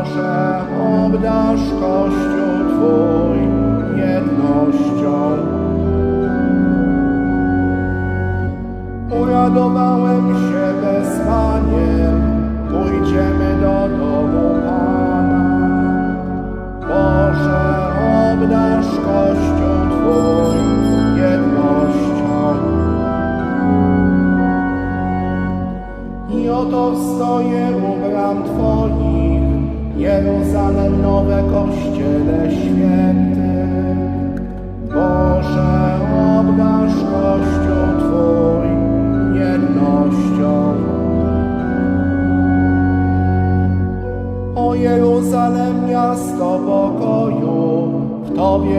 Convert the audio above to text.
Boże, obdarz Kościół Twój jednością. Uradowałem się wezwaniem, pójdziemy do domu Pana. Boże, obdarz Kościół Twój jednością. I oto stoję u bram Jeruzalem nowe ściele święty. Boże, obdarz kościół Twój jednością. O Jeruzalem miasto pokoju, w Tobie